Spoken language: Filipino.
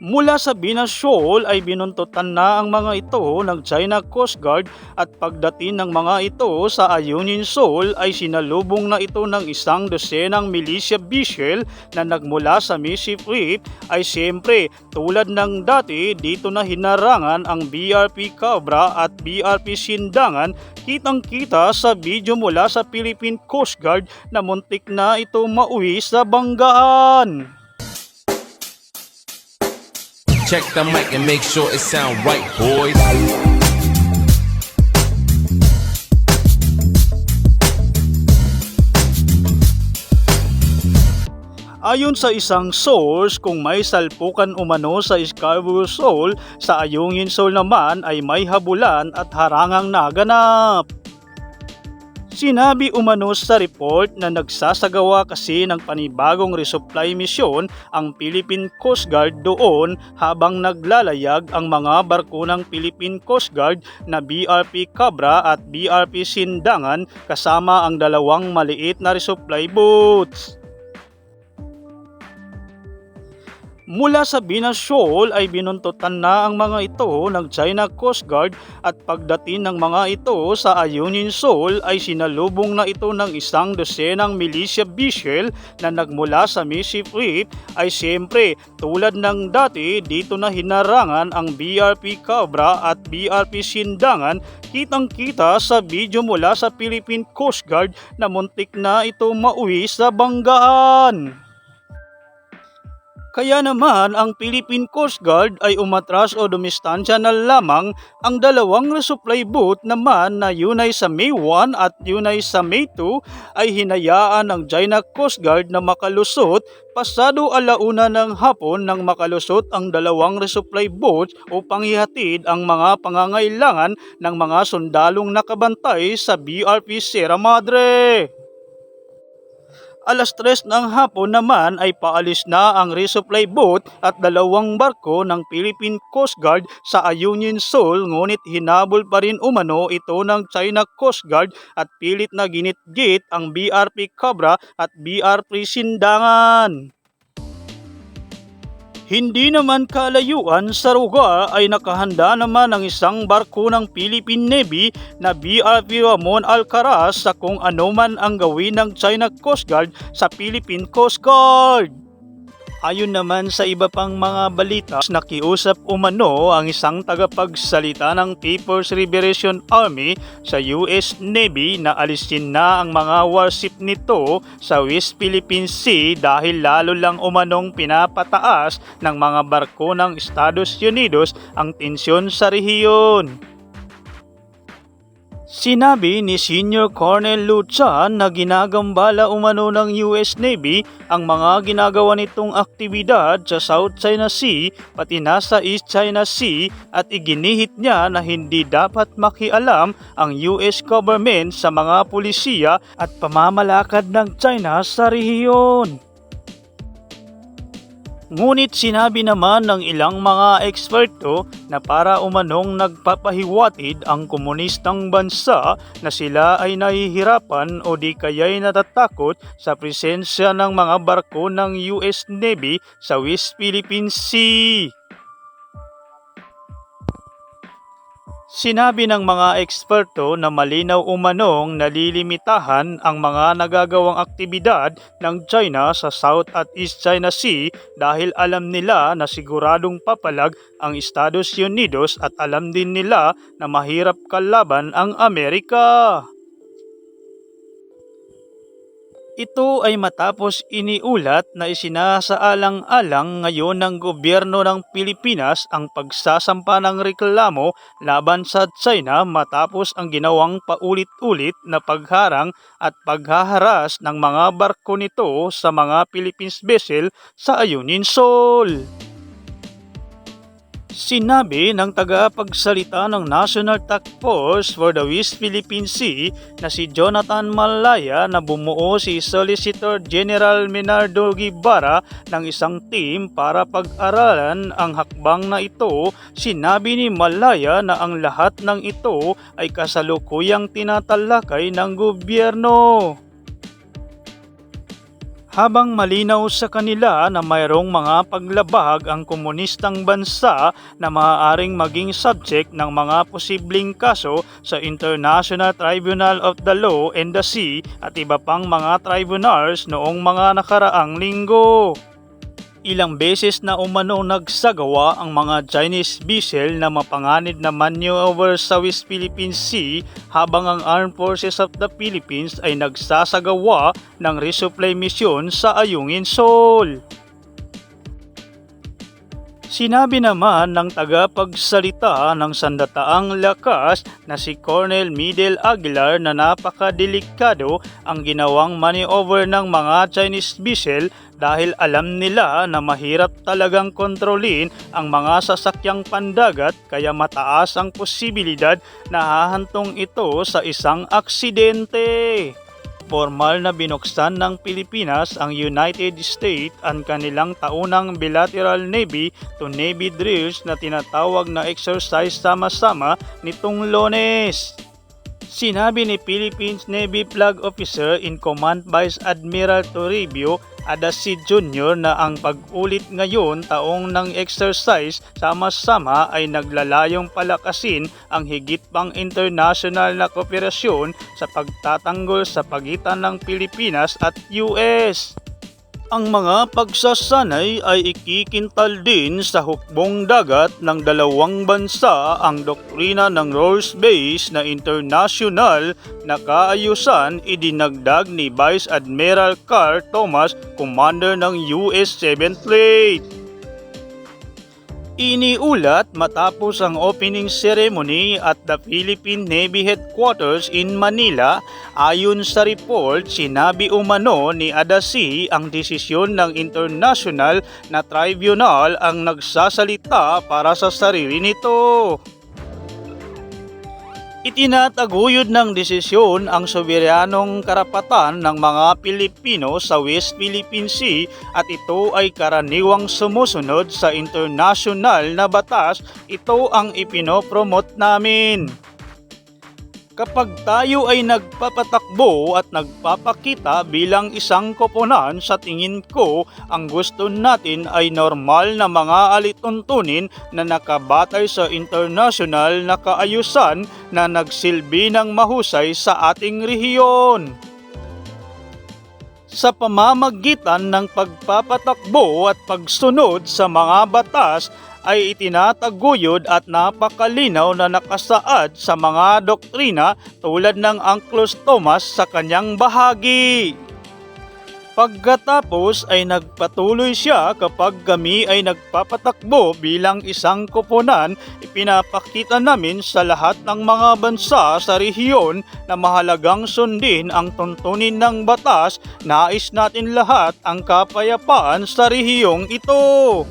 Mula sa Binas Shoal ay binuntutan na ang mga ito ng China Coast Guard at pagdating ng mga ito sa Ayungin Shoal ay sinalubong na ito ng isang dosenang militia Bishel na nagmula sa Mississippi Reef ay siyempre tulad ng dati dito na hinarangan ang BRP Cobra at BRP Sindangan kitang kita sa video mula sa Philippine Coast Guard na muntik na ito mauwi sa banggaan. Check the mic and make sure it sound right, boys. Ayon sa isang source, kung may salpukan umano sa Scarborough Shoal, sa Ayungin Shoal naman ay may habulan at harangang naganap. Sinabi umano sa report na nagsasagawa kasi ng panibagong resupply mission ang Philippine Coast Guard doon habang naglalayag ang mga barko ng Philippine Coast Guard na BRP Cabra at BRP Sindangan kasama ang dalawang maliit na resupply boats. Mula sa Binas Shoal ay binuntutan na ang mga ito ng China Coast Guard at pagdating ng mga ito sa Ayungin Shoal ay sinalubong na ito ng isang dosenang militia Bishel na nagmula sa Mississippi Reef ay siyempre tulad ng dati dito na hinarangan ang BRP Cobra at BRP Sindangan kitang kita sa video mula sa Philippine Coast Guard na muntik na ito mauwi sa banggaan. Kaya naman ang Philippine Coast Guard ay umatras o dumistansya na lamang ang dalawang resupply boat naman na yun ay sa May 1 at yun ay sa May 2 ay hinayaan ng China Coast Guard na makalusot pasado alauna ng hapon nang makalusot ang dalawang resupply boats upang ihatid ang mga pangangailangan ng mga sundalong nakabantay sa BRP Sierra Madre. Alas 3 ng hapon naman ay paalis na ang resupply boat at dalawang barko ng Philippine Coast Guard sa Ayungin Shoal ngunit hinabol pa rin umano ito ng China Coast Guard at pilit na ginitgit ang BRP Cobra at BRP Sindangan. Hindi naman kalayuan sa lugar ay nakahanda naman ang isang barko ng Philippine Navy na BRP Ramon Alcaraz sa kung ano man ang gawin ng China Coast Guard sa Philippine Coast Guard. Ayon naman sa iba pang mga balita, nakiusap umano ang isang tagapagsalita ng People's Liberation Army sa US Navy na alisin na ang mga warship nito sa West Philippine Sea dahil lalo lang umanong pinapataas ng mga barko ng Estados Unidos ang tensyon sa rehiyon. Sinabi ni Senior Colonel Luchan na ginagambala umano ng US Navy ang mga ginagawa nitong aktibidad sa South China Sea pati na sa East China Sea at iginihit niya na hindi dapat makialam ang US government sa mga pulisiya at pamamalakad ng China sa rehiyon. Ngunit sinabi naman ng ilang mga eksperto na para umanong nagpapahiwatid ang komunistang bansa na sila ay nahihirapan o di kaya'y natatakot sa presensya ng mga barko ng US Navy sa West Philippine Sea. Sinabi ng mga eksperto na malinaw umanong nalilimitahan ang mga nagagawang aktibidad ng China sa South at East China Sea dahil alam nila na siguradong papalag ang Estados Unidos at alam din nila na mahirap kalaban ang Amerika. Ito ay matapos iniulat na isinasaalang-alang ngayon ng gobyerno ng Pilipinas ang pagsasampa ng reklamo laban sa China matapos ang ginawang paulit-ulit na pagharang at paghaharas ng mga barko nito sa mga Philippines vessel sa Ayungin Shoal. Sinabi ng tagapagsalita ng National Task Force for the West Philippine Sea na si Jonathan Malaya na bumuo si Solicitor General Menardo Guevara ng isang team para pag-aralan ang hakbang na ito. Sinabi ni Malaya na ang lahat ng ito ay kasalukuyang tinatalakay ng gobyerno. Habang malinaw sa kanila na mayroong mga paglabag ang komunistang bansa na maaaring maging subject ng mga posibleng kaso sa International Tribunal of the Law and the Sea at iba pang mga tribunals noong mga nakaraang linggo. Ilang beses na umano nagsagawa ang mga Chinese vessel na mapanganib na maneuver sa West Philippine Sea habang ang Armed Forces of the Philippines ay nagsasagawa ng resupply mission sa Ayungin Shoal. Sinabi naman ng tagapagsalita ng sandataang lakas na si Colonel Midel Aguilar na napakadelikado ang ginawang maneuver ng mga Chinese vessel dahil alam nila na mahirap talagang kontrolin ang mga sasakyang pandagat kaya mataas ang posibilidad na hahantong ito sa isang aksidente formal na binuksan ng Pilipinas ang United States ang kanilang taunang bilateral Navy to Navy drills na tinatawag na exercise sama-sama nitong Lones. Sinabi ni Philippines Navy Flag Officer in Command Vice Admiral Toribio Adasi Jr. na ang pag-ulit ngayon taong ng exercise sama-sama ay naglalayong palakasin ang higit pang international na kooperasyon sa pagtatanggol sa pagitan ng Pilipinas at US. Ang mga pagsasanay ay ikikintal din sa hukbong dagat ng dalawang bansa ang doktrina ng rules based na international na kaayusan idinagdag ni Vice Admiral Carl Thomas, Commander ng US 7th Fleet. Iniulat matapos ang opening ceremony at the Philippine Navy Headquarters in Manila, ayon sa report, sinabi umano ni Adasi ang desisyon ng international na tribunal ang nagsasalita para sa sarili nito. Itinataguyod ng desisyon ang soberanong karapatan ng mga Pilipino sa West Philippine Sea at ito ay karaniwang sumusunod sa international na batas. Ito ang ipinopromote namin. Kapag tayo ay nagpapatakbo at nagpapakita bilang isang koponan, sa tingin ko, ang gusto natin ay normal na mga alituntunin na nakabatay sa international na kaayusan na nagsilbi ng mahusay sa ating rehiyon sa pamamagitan ng pagpapatakbo at pagsunod sa mga batas ay itinataguyod at napakalinaw na nakasaad sa mga doktrina tulad ng Anglos Thomas sa kanyang bahagi. Pagkatapos ay nagpatuloy siya kapag kami ay nagpapatakbo bilang isang koponan, ipinapakita namin sa lahat ng mga bansa sa rehiyon na mahalagang sundin ang tuntunin ng batas, nais natin lahat ang kapayapaan sa rehiyong ito.